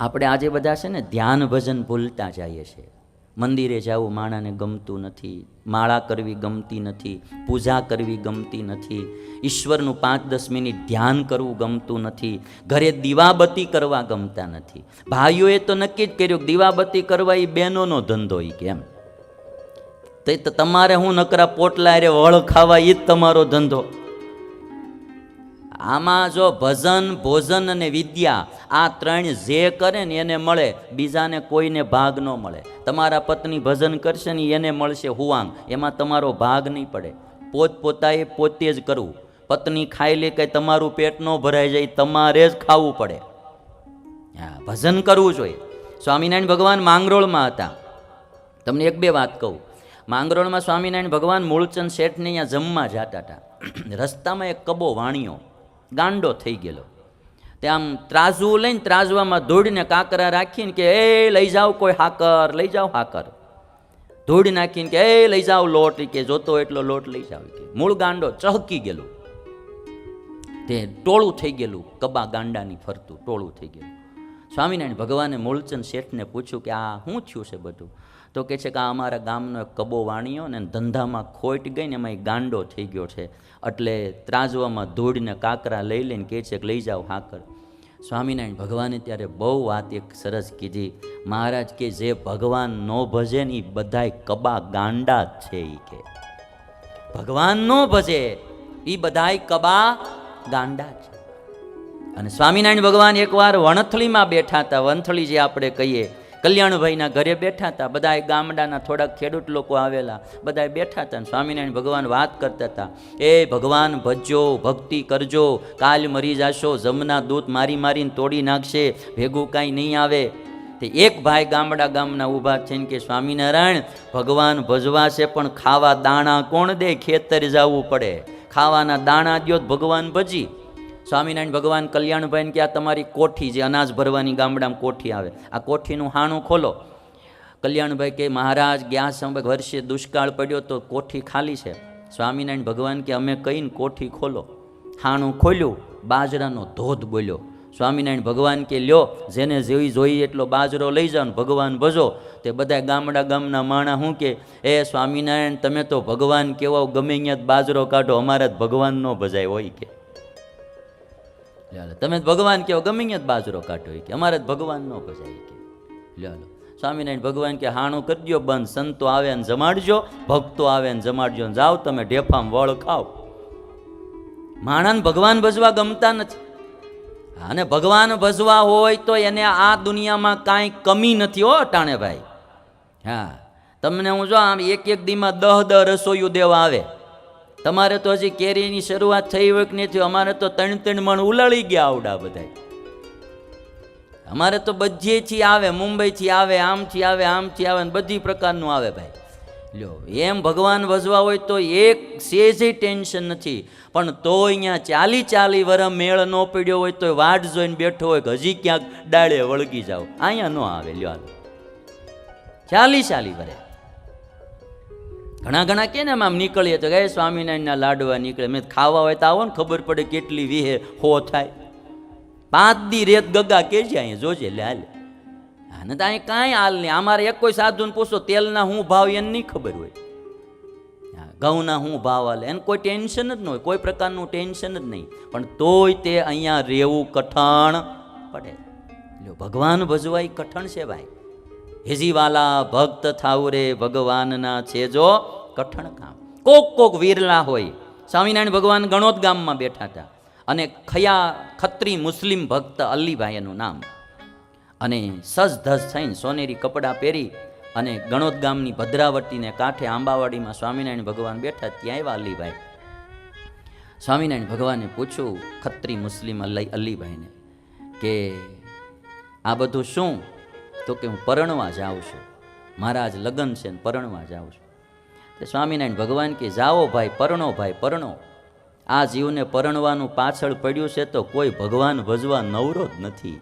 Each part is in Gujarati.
આપણે આજે બધા છે ને ધ્યાન ભજન ભૂલતા જઈએ છીએ. મંદિરે જવું માણાને ગમતું નથી, માળા કરવી ગમતી નથી, પૂજા કરવી ગમતી નથી, ઈશ્વરનું પાંચ દસ મિનિટ ધ્યાન કરવું ગમતું નથી, ઘરે દીવાબત્તી કરવા ગમતા નથી. ભાઈઓએ તો નક્કી જ કર્યું કે દીવાબત્તી કરવા એ બહેનોનો ધંધો એ કેમ? તે તમારે હું નકરા પોટલા રે વળ ખાવા એ જ તમારો ધંધો. આમાં જો ભજન, ભોજન અને વિદ્યા આ ત્રણ જે કરે ને એને મળે, બીજાને કોઈને ભાગ ન મળે. તમારા પત્ની ભજન કરશે ને એને મળશે હુવાંગ એમાં તમારો ભાગ નહીં પડે. પોત પોતાએ પોતે જ કરવું. પત્ની ખાઈ લે કંઈ તમારું પેટ ન ભરાઈ જાય, તમારે જ ખાવું પડે. હા, ભજન કરવું જોઈએ. સ્વામિનારાયણ ભગવાન માંગરોળમાં હતા. તમને એક બે વાત કહું. માંગરોળમાં સ્વામિનારાયણ ભગવાન મૂળચંદ શેઠને અહીંયા જમવા જતા હતા. રસ્તામાં એક કબો વાણિયો. ગાંડો થઈ ગયેલો. તે આમ ત્રાજવું લઈને ત્રાજવામાં ધૂળને કાંકરા રાખીને કે, એ, લઈ જાઓ કોઈ હાકર, લઈ જાઓ હાકર. ધૂળ નાખીને કે, એ, લઈ જાઓ લોટ. કે, જોતો એટલો લોટ લઈ જાઓ. કે, મૂળ ગાંડો ચહકી ગયેલું. તે ટોળું થઈ ગયેલું, કબા ગાંડાની ફરતું ટોળું થઈ ગયેલું. સ્વામિનારાયણ ભગવાને મૂળચંદ શેઠને પૂછ્યું કે, આ શું થયું છે બધું? તો કહે છે કે આ અમારા ગામનો એક કબો વાણિયો ને ધંધામાં ખોટ ગઈ ને એમાં ગાંડો થઈ ગયો છે. એટલે ત્રાજવામાં ધૂળને કાકરા લઈ લઈને કહે છે કે લઈ જાઓ હાકર. સ્વામિનારાયણ ભગવાને ત્યારે બહુ વાત એક સરસ કીધી. મહારાજ કે જે ભગવાન ન ભજે ને એ બધાય કબા ગાંડા જ છે એ કે. ભગવાન નો ભજે એ બધાય કબા ગાંડા છે. અને સ્વામિનારાયણ ભગવાન એકવાર વણથલીમાં બેઠા હતા. વણથળી જે આપણે કહીએ કલ્યાણભાઈના ઘરે બેઠા હતા. બધા ગામડાના થોડાક ખેડૂત લોકો આવેલા. બધા બેઠા હતા સ્વામિનારાયણ ભગવાન વાત કરતા હતા. એ ભગવાન, ભજજો, ભક્તિ કરજો. કાલ મરી જાશો. જમના દૂધ મારી મારીને તોડી નાખશે. ભેગું કાંઈ નહીં આવે. તે એક ભાઈ ગામડા ગામના ઊભા થઈને કે, સ્વામિનારાયણ, ભગવાન ભજવાશે, પણ ખાવા દાણા કોણ દે? ખેતર જવું પડે. ખાવાના દાણા તો ભગવાન ભજી. સ્વામિનારાયણ ભગવાન કલ્યાણભાઈને કે આ તમારી કોઠી જે અનાજ ભરવાની ગામડામાં કોઠી આવે, આ કોઠીનું હાણું ખોલો. કલ્યાણભાઈ કે, મહારાજ, ગયા સમય વર્ષે દુષ્કાળ પડ્યો તો કોઠી ખાલી છે. સ્વામિનારાયણ ભગવાન કે, અમે કહીને કોઠી ખોલો. હાણું ખોલ્યું, બાજરાનો ધોધ બોલ્યો. સ્વામિનારાયણ ભગવાન કે, લ્યો, જેને જેવી જોઈએ એટલો બાજરો લઈ જાઓ ભગવાન ભજો. તે બધા ગામડા ગામના માણા શું કે, એ સ્વામિનારાયણ, તમે તો ભગવાન કેવો ગમે અહીંયા બાજરો કાઢો, અમારા જ ભગવાન ન ભજાય. હોય કે. લ્યો તમે ભગવાન કહો, ગમે જ બાજરો કાઢો કે. અમારે ભગવાન ન ભજાય કે. લ્યાલો સ્વામિનારાયણ ભગવાન કે હાણું કરી દો બંધ, સંતો આવે ને જમાડજો, ભક્તો આવે ને જમાડજો ને જાઓ, તમે ઢેફામ વળ ખાઓ. માણાને ભગવાન ભજવા ગમતા નથી. અને ભગવાન ભજવા હોય તો એને આ દુનિયામાં કાંઈ કમી નથી હો, ટાણે ભાઈ. હા. તમને હું જો આમ એક એક દીમાં દહ દહ રસોઈયું દેવા આવે. તમારે તો હજી કેરીની શરૂઆત થઈ હોય કે નથી અમારે તો ત્રણ ત્રણ મણ ઉલાળી ગયા આવડા બધા અમારે તો બધેથી આવે, મુંબઈથી આવે, આમથી આવે આમથી આવે ને બધી પ્રકારનું આવે ભાઈ. લ્યો, એમ ભગવાન ભજવા હોય તો એક સેજે ટેન્શન નથી. પણ તો અહીંયા ચાલી ચાલી વર મેળ ન પડ્યો હોય તો વાટ જોઈને બેઠો હોય કે હજી ક્યાંક ડાળે વળગી જાઓ. અહીંયા ન આવે, લ્યો ચાલી ચાલી વરે ઘણા ઘણા કે ને, આમ નીકળીએ તો કે સ્વામિનારાયણના લાડવા નીકળે. મેં ખાવા હોય તો આવો ને, ખબર પડે કેટલી વિહે હો થાય. પાંચ દી રેત ગગા કે છે અહીંયા, જોજે, લે, હાલ. આને તો અહીં કાંઈ હાલ નહીં. અમારે એક કોઈ સાધુને પૂછો, તેલના શું ભાવ એને નહીં ખબર હોય? ઘઉંના શું ભાવ હાલે. એને કોઈ ટેન્શન જ ન હોય, કોઈ પ્રકારનું ટેન્શન જ નહીં. પણ તોય તે અહીંયા રહેવું કઠણ પડે. ભગવાન ભજવાય કઠણ છે ભાઈ. હેજીવાલા ભક્ત થાવરે ભગવાનના છે જો કઠણ કામ. કોક કોક વીરલા હોય. સ્વામિનારાયણ ભગવાન ગણોદ ગામમાં બેઠા હતા. અને ખયા ખત્રી મુસ્લિમ ભક્ત અલ્લીભાઈ એનું નામ. અને સજ ધજ થઈને સોનેરી કપડાં પહેરી અને ગણોદ ગામની ભદ્રાવતીને કાંઠે આંબાવાડીમાં સ્વામિનારાયણ ભગવાન બેઠા ત્યાં આવ્યા અલ્લીભાઈ સ્વામિનારાયણ ભગવાને પૂછ્યું ખત્રી મુસ્લિમ અલ્લી અલ્લીભાઈને કે આ બધું શું? તો કે હું પરણવા જાઉં છું. મારા આજ લગ્ન છે ને પરણવા જાઉં છું. તે સ્વામિનારાયણ ભગવાન કે, જાઓ ભાઈ, પરણો ભાઈ, પરણો. આ જીવને પરણવાનું પાછળ પડ્યું છે તો કોઈ ભગવાન ભજવા નવરો જ નથી.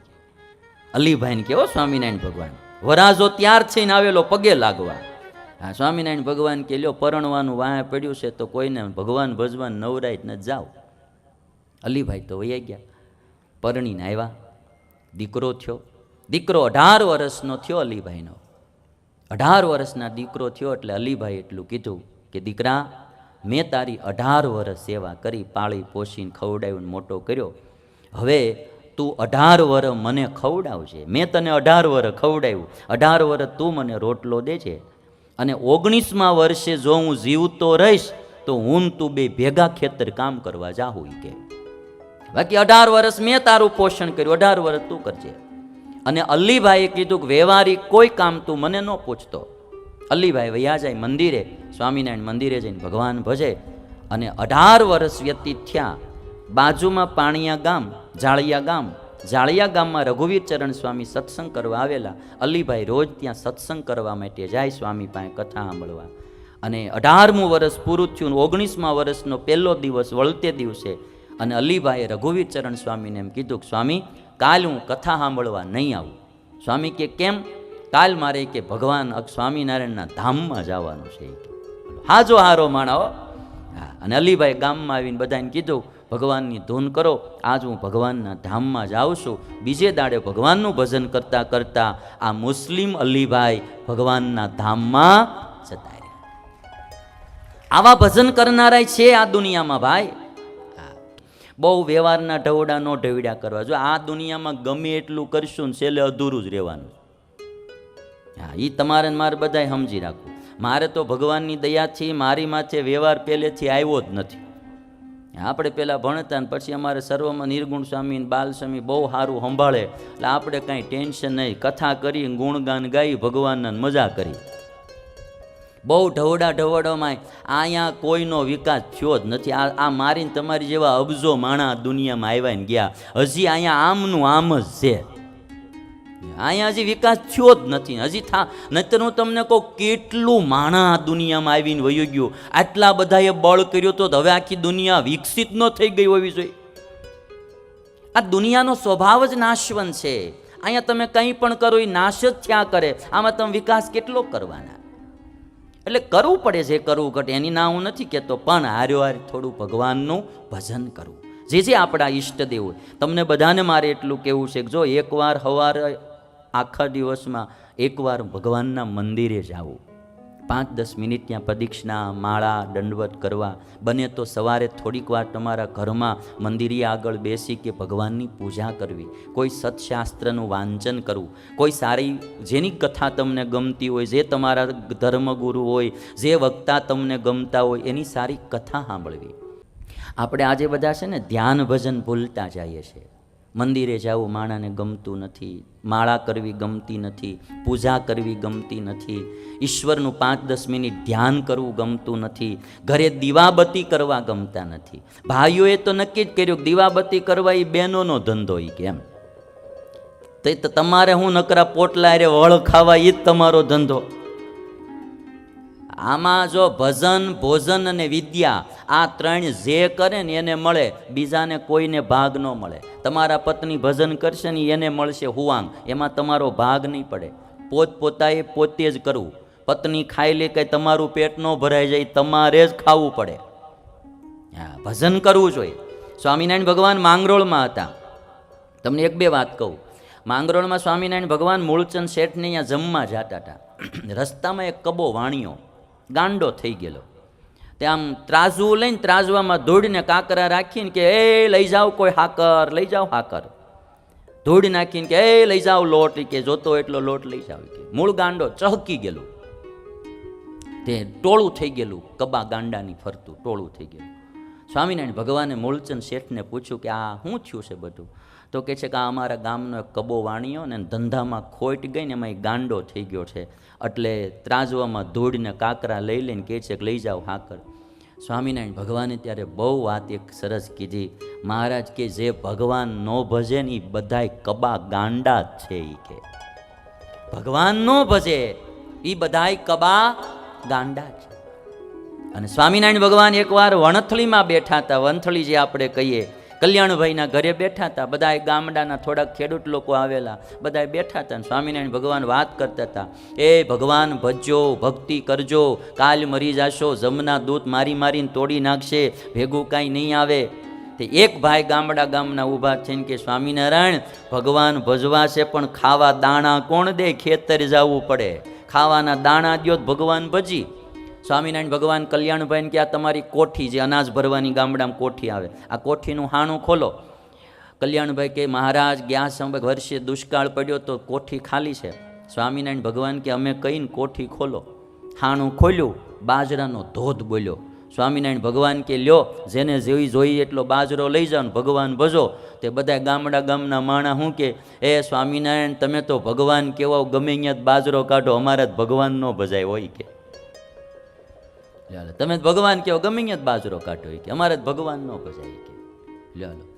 અલીભાઈને કેવો સ્વામિનારાયણ ભગવાન? વરાજો ત્યાર થઈને આવેલો પગે લાગવા. હા સ્વામિનારાયણ ભગવાન કે, લ્યો, પરણવાનું વાંહે પડ્યું છે તો કોઈને ભગવાન ભજવા નવરાય ન જાઓ. અલીભાઈ તો વૈયા ગયા. પરણીને આવ્યા. દીકરો થયો. દીકરો અઢાર વર્ષનો થયો અલીભાઈનો. અઢાર વર્ષના દીકરો થયો એટલે અલીભાઈ એટલું કીધું કે, દીકરા, મેં તારી અઢાર વર્ષ સેવા કરી, પાળી પોષીને ખવડાવીને મોટો કર્યો. હવે તું અઢાર વર મને ખવડાવજે. મેં તને અઢાર વર ખવડાવ્યું. અઢાર વર તું મને રોટલો દેજે. અને ઓગણીસમાં વર્ષે જો હું જીવતો રહીશ, તો હું તું બે ભેગા ખેતર કામ કરવા જા હોય કે. બાકી અઢાર વર્ષ મેં તારું પોષણ કર્યું. અઢાર વર્ષ તું કરજે. અને અલ્લીભાઈએ કીધું કે વ્યવહારિક કોઈ કામ તું મને ન પૂછતો. અલ્લીભાઈ વૈયા જાય મંદિરે, સ્વામિનારાયણ મંદિરે જઈને ભગવાન ભજે અને અઢાર વર્ષ વ્યતીત થયા. બાજુમાં પાણીયા ગામ, જાળિયા ગામ, જાળિયા ગામમાં રઘુવીર ચરણ સ્વામી સત્સંગ કરવા આવેલા. અલીભાઈ રોજ ત્યાં સત્સંગ કરવા માટે જાય સ્વામી પાસે કથા સાંભળવા. અને અઢારમું વર્ષ પૂરું થયું ઓગણીસમા વર્ષનો પહેલો દિવસ વળતે દિવસે અને અલીભાઈએ રઘુવીર ચરણ સ્વામીને એમ કીધું કે, સ્વામી કાલ હું કથા સાંભળવા નહીં આવું. સ્વામી કે કેમ? કાલ મારે કે ભગવાન સ્વામિનારાયણના ધામમાં જવાનું છે. હાજો હારો માણાવો હા, અને અલીભાઈ ગામમાં આવીને બધાને કીધું, ભગવાનની ધૂન કરો, આજ હું ભગવાનના ધામમાં જાઉં છું. બીજે દાડે ભગવાનનું ભજન કરતાં કરતાં આ મુસ્લિમ અલીભાઈ ભગવાનના ધામમાં જતા આવા ભજન કરનારા છે આ દુનિયામાં ભાઈ. બહુ વ્યવહારના ઢવડા નો ઢવડ્યા કરવા. જો આ દુનિયામાં ગમે એટલું કરશું ને છેલ્લે અધૂરું જ રહેવાનું. હા એ તમારે મારે બધાય સમજી રાખવું. મારે તો ભગવાનની દયાથી, મારી માથે વ્યવહાર પહેલેથી આવ્યો જ નથી. આપણે પહેલાં ભણતા ને પછી અમારે સર્વમાં નિર્ગુણ સ્વામી બાલ સ્વામી બહુ સારું સંભાળે. એટલે આપણે કાંઈ ટેન્શન નહીં. કથા કરી ગુણગાન ગાઈ ભગવાનને મજા કરી. બહુ ઢવડા ઢવડોમાં અહીંયા કોઈનો વિકાસ થયો જ નથી. આ આ મારીને તમારી જેવા અબજો માણા દુનિયામાં આવ્યા ને ગયા. હજી અહીંયા આમનું આમ જ છે. અહીંયા હજી વિકાસ થયો જ નથી. હજી થા નહીતર હું તમને કહું, કેટલું માણા દુનિયામાં આવીને વયું ગયું. આટલા બધાએ બળ કર્યો તો હવે આખી દુનિયા વિકસિત ન થઈ ગઈ હોવી જોઈએ. આ દુનિયાનો સ્વભાવ જ નાશવન છે. અહીંયા તમે કંઈ પણ કરો, એ નાશ જ થયા કરે. આમાં તમે વિકાસ કેટલો કરવાના? એટલે કરવું પડે છે, કરવું ઘટે. એની ના હું નથી કહેતો, પણ હાર્યો હાર થોડું ભગવાનનું ભજન કરવું જે જે આપણા ઈષ્ટદેવ હોય. તમને બધાને મારે એટલું કહેવું છે કે જો એકવાર સવારે આખા દિવસમાં એકવાર ભગવાનના મંદિરે જાવું પાંચ દસ મિનિટ ત્યાં પ્રદક્ષિણા માળા દંડવત કરવા. બને તો સવારે થોડીક વાર તમારા ઘરમાં મંદિરે આગળ બેસી કે ભગવાનની પૂજા કરવી. કોઈ સત્શાસ્ત્રનું વાંચન કરવું. કોઈ સારી જેની કથા તમને ગમતી હોય, જે તમારા ધર્મગુરુ હોય, જે વક્તા તમને ગમતા હોય, એની સારી કથા સાંભળવી. આપણે આજે બધા છે ને ધ્યાન ભજન ભૂલતા જઈએ છીએ. મંદિરે જવું માણાને ગમતું નથી, માળા કરવી ગમતી નથી, પૂજા કરવી ગમતી નથી, ઈશ્વરનું પાંચ દસ મિનિટ ધ્યાન કરવું ગમતું નથી, ઘરે દીવાબત્તી કરવા ગમતા નથી. ભાઈઓએ તો નક્કી જ કર્યું દીવાબત્તી કરવા એ બહેનોનો ધંધો એ કેમ? તે તમારે હું નકરા પોટલા રે વળ ખાવા એ જ તમારો ધંધો. આમાં જો ભજન, ભોજન અને વિદ્યા આ ત્રણ જે કરે ને એને મળે, બીજાને કોઈને ભાગ ન મળે. તમારા પત્ની ભજન કરશે ને એને મળશે હુવાંગ એમાં તમારો ભાગ નહીં પડે. પોત પોતાએ પોતે જ કરવું. પત્ની ખાઈ લે કંઈ તમારું પેટ ન ભરાઈ જાય, તમારે જ ખાવું પડે. હા, ભજન કરવું જોઈએ. સ્વામિનારાયણ ભગવાન માંગરોળમાં હતા. તમને એક બે વાત કહું. માંગરોળમાં સ્વામિનારાયણ ભગવાન મૂળચંદ શેઠને અહીંયા જમવા જતા હતા. રસ્તામાં એક કબો વાણિયો. ગાંડો થઈ ગયેલો. તે આમ ત્રાજવું લઈને ત્રાજવામાં ધૂળને કાકરા રાખીને કે, એ, લઈ જાઓ કોઈ હાકર, લઈ જાઓ હાકર. ધૂળ નાખીને કે, એ, લઈ જાઓ લોટ. કે, જોતો એટલો લોટ લઈ જાઓ. કે, મૂળ ગાંડો ચહકી ગયેલું. તે ટોળું થઈ ગયેલું, કબા ગાંડાની ફરતું ટોળું થઈ ગયેલું. સ્વામિનારાયણ ભગવાને મૂળચંદ શેઠને પૂછ્યું કે, આ શું થયું છે બધું? તો કહે છે કે આ અમારા ગામનો એક કબો વાણિયો ને ધંધામાં ખોટ ગઈ ને એમાં ગાંડો થઈ ગયો છે. એટલે ત્રાજવામાં ધૂળને કાકરા લઈ લઈને કહે છે કે લઈ જાઓ હાકર. સ્વામિનારાયણ ભગવાને ત્યારે બહુ વાત એક સરસ કીધી. મહારાજ કે જે ભગવાન નો ભજે ને એ બધાય કબા ગાંડા જ છે એ કે. ભગવાન નો ભજે એ બધાય કબા ગાંડા છે. અને સ્વામિનારાયણ ભગવાન એકવાર વણથલીમાં બેઠા હતા. વણથળી જે આપણે કહીએ કલ્યાણભાઈના ઘરે બેઠા હતા. બધા ગામડાના થોડાક ખેડૂત લોકો આવેલા. બધા બેઠા હતા સ્વામિનારાયણ ભગવાન વાત કરતા હતા. એ ભગવાન, ભજજો, ભક્તિ કરજો. કાલ મરી જાશો. જમના દૂત મારી મારીને તોડી નાખશે. ભેગું કાંઈ નહીં આવે. તે એક ભાઈ ગામડા ગામના ઊભા થઈને કે, સ્વામિનારાયણ, ભગવાન ભજવાશે, પણ ખાવા દાણા કોણ દે? ખેતર જવું પડે. ખાવાના દાણા તો ભગવાન ભજી. સ્વામિનારાયણ ભગવાન કલ્યાણભાઈને કે આ તમારી કોઠી જે અનાજ ભરવાની ગામડામાં કોઠી આવે, આ કોઠીનું હાણું ખોલો. કલ્યાણભાઈ કે, મહારાજ, ગયા સમય વર્ષે દુષ્કાળ પડ્યો તો કોઠી ખાલી છે. સ્વામિનારાયણ ભગવાન કે, અમે કહીને કોઠી ખોલો. હાણું ખોલ્યું, બાજરાનો ધોધ બોલ્યો. સ્વામિનારાયણ ભગવાન કે, લ્યો, જેને જેવી જોઈએ એટલો બાજરો લઈ જાઓ ભગવાન ભજો. તે બધા ગામડા ગામના માણા શું કે, એ સ્વામિનારાયણ, તમે તો ભગવાન કેવો ગમે અહીંયા બાજરો કાઢો, અમારા જ ભગવાન ન ભજાય. હોય કે. લ્યો તમે ભગવાન કહો, ગમે જ બાજરો કાઢો કે. અમારે ભગવાન ન ભજાય કે. લ્યો.